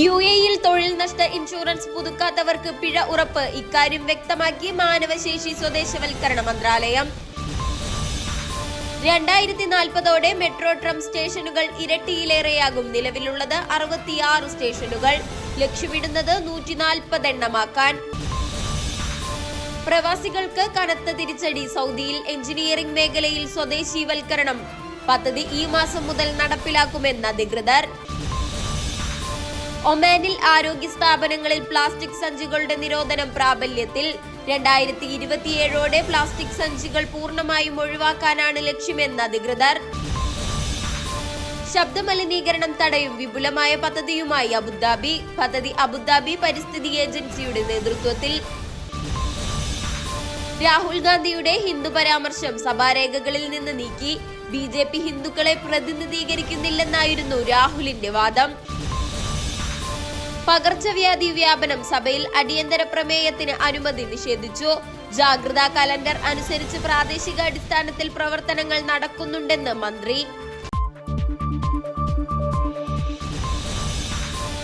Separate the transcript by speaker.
Speaker 1: U എയിൽ തൊഴിൽ നഷ്ട ഇൻഷുറൻസ് പുതുക്കാത്തവർക്ക് പിഴ ഉറപ്പ്. ഇക്കാര്യം വ്യക്തമാക്കി മാനവശേഷി സ്വദേശവൽക്കരണ മന്ത്രാലയം. രണ്ടായിരത്തി നാൽപ്പതോടെ മെട്രോ ട്രം സ്റ്റേഷനുകൾ ഇരട്ടിയിലേറെയാകും നിലവിലുള്ളത് അറുപത്തിയാറ് സ്റ്റേഷനുകൾ. ലക്ഷ്യമിടുന്നത് നൂറ്റി എണ്ണമാക്കാൻ. പ്രവാസികൾക്ക് കനത്ത തിരിച്ചടി. സൗദിയിൽ എഞ്ചിനീയറിംഗ് മേഖലയിൽ സ്വദേശീവൽക്കരണം. പദ്ധതി ഈ മാസം മുതൽ നടപ്പിലാക്കുമെന്ന് അധികൃതർ. ഒമാനിൽ ആരോഗ്യ സ്ഥാപനങ്ങളിൽ പ്ലാസ്റ്റിക് സഞ്ചികളുടെ നിരോധനം പ്രാബല്യത്തിൽ. രണ്ടായിരത്തി ഇരുപത്തിയേഴോടെ പ്ലാസ്റ്റിക് സഞ്ചികൾ പൂർണമായും ഒഴിവാക്കാനാണ് ലക്ഷ്യമെന്ന് അധികൃതർ. ശബ്ദമലിനീകരണം തടയും വിപുലമായ പദ്ധതിയുമായി അബുദാബി. പദ്ധതി അബുദാബി പരിസ്ഥിതി ഏജൻസിയുടെ നേതൃത്വത്തിൽ. രാഹുൽ ഗാന്ധിയുടെ ഹിന്ദു പരാമർശം സഭാരേഖകളിൽ നിന്ന് നീക്കി. ബി ജെ പി ഹിന്ദുക്കളെ പ്രതിനിധീകരിക്കുന്നില്ലെന്നായിരുന്നു രാഹുലിന്റെ വാദം. പകർച്ചവ്യാധി വ്യാപനം സഭയിൽ അടിയന്തര പ്രമേയത്തിന് അനുമതി നിഷേധിച്ചു. ജാഗ്രതാ കലണ്ടർ അനുസരിച്ച് പ്രാദേശിക അടിസ്ഥാനത്തിൽ പ്രവർത്തനങ്ങൾ നടക്കുന്നുണ്ടെന്ന് മന്ത്രി